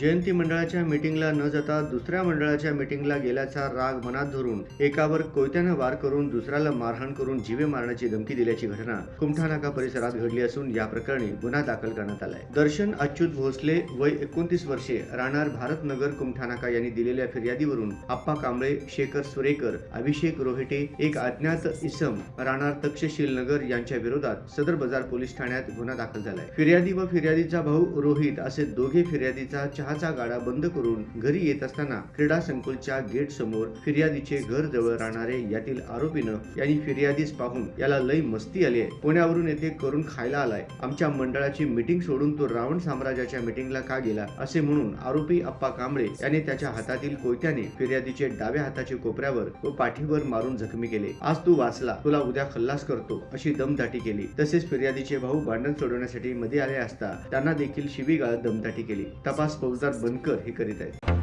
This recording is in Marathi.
जयंती मंडळाच्या मीटिंगला न जाता दुसऱ्या मंडळाच्या मीटिंगला गेल्याचा राग मनात धरून एकावर कोयत्यानं वार करून दुसऱ्याला मारहाण करून जीवे मारण्याची धमकी दिल्याची घटना कुमठानाका परिसरात घडली असून या प्रकरणी गुन्हा दाखल करण्यात आलाय. दर्शन अच्युत भोसले वय एकोणतीस वर्षे राहणार भारतनगर कुमठानाका यांनी दिलेल्या फिर्यादीवरून आप्पा कांबळे शेखर सुरेकर अभिषेक रोहिटे एक अज्ञात इसम राहणार तक्षशील नगर यांच्या विरोधात सदर बाजार पोलीस ठाण्यात गुन्हा दाखल झालाय. फिर्यादी व फिर्यादीचा भाऊ रोहित असे दोघे फिर्यादीचा चहाचा गाडा बंद करून घरी येत असताना क्रीडा संकुलच्या गेट समोर फिर्यादीचे घर जवळ राहणारे यातील आरोपीनं यांनी फिर्यादीस पाहून याला लय मस्ती आली आहे. पुण्यावरून येथे करून खायला आलाय. आमच्या मंडळाची मीटिंग सोडून तो रावण साम्राज्याच्या मीटिंगला का गेला? असे म्हणून आरोपी अप्पा कांबळे याने त्याच्या हातातील कोयत्याने फिर्यादीचे डाव्या हाताच्या कोपऱ्यावर व पाठीवर मारून जखमी केले. आज तू वाचला. तुला उद्या खल्लास करतो अशी दमदाटी केली. तसेच फिर्यादीचे भाऊ भांडण सोडवण्यासाठी मध्ये आले असता त्यांना देखील शिवीगाळ दमदाटी केली. तपास फौजदार बनकर हे करीत आहेत.